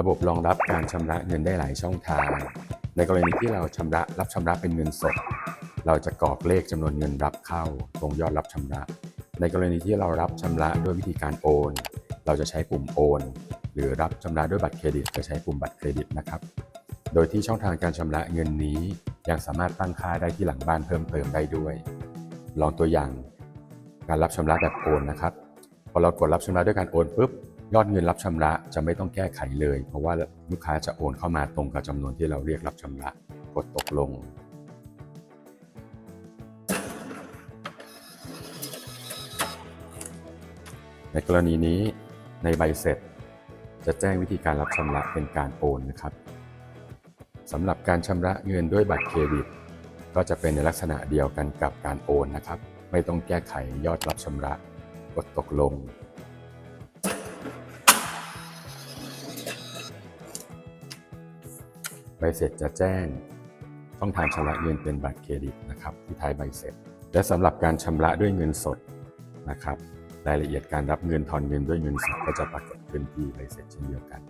ระบบรองรับการชำระเงินได้หลายช่องทาง ในกรณีที่เราชำระรับชำระเป็นเงินสด เราจะกรอกเลขจำนวนเงินรับเข้า ตรงยอดรับชำระ ในกรณีที่เรารับชำระด้วยวิธีการโอน เราจะใช้ปุ่มโอน หรือรับชำระด้วยบัตรเครดิต จะใช้ปุ่มบัตรเครดิตนะครับ โดยที่ช่องทางการชำระเงินนี้ ยังสามารถตั้งค่าได้ที่หลังบ้านเพิ่มเติมได้ด้วย ลองตัวอย่างการรับชำระแบบโอนนะครับ พอเรากดรับชำระด้วยการโอนปุ๊บ ยอดเงินรับชำระจะไม่ต้องแก้ไขเลย เพราะว่าลูกค้าจะโอนเข้ามาตรงกับจำนวนที่เราเรียกรับชำระ กดตกลง ในกรณีนี้ในใบเสร็จ จะแจ้งวิธีการรับชำระเป็นการโอนนะครับสำหรับการชำระเงินด้วยบัตรเครดิต ก็จะเป็นในลักษณะเดียวกันกับการโอนนะครับ ไม่ต้องแก้ไขยอดรับชำระ กดตกลง บเสร็จจะแจ้งช่องทางชำระเงินเป็นบัตรเครดิตนะครับที่ท้ายใบเสร็จ และสำหรับการชำระด้วยเงินสดนะครับ รายละเอียดการรับเงินทอนเงินด้วยเงินสดก็จะปรากฏขึ้นที่ใบเสร็จเช่นเดียวกัน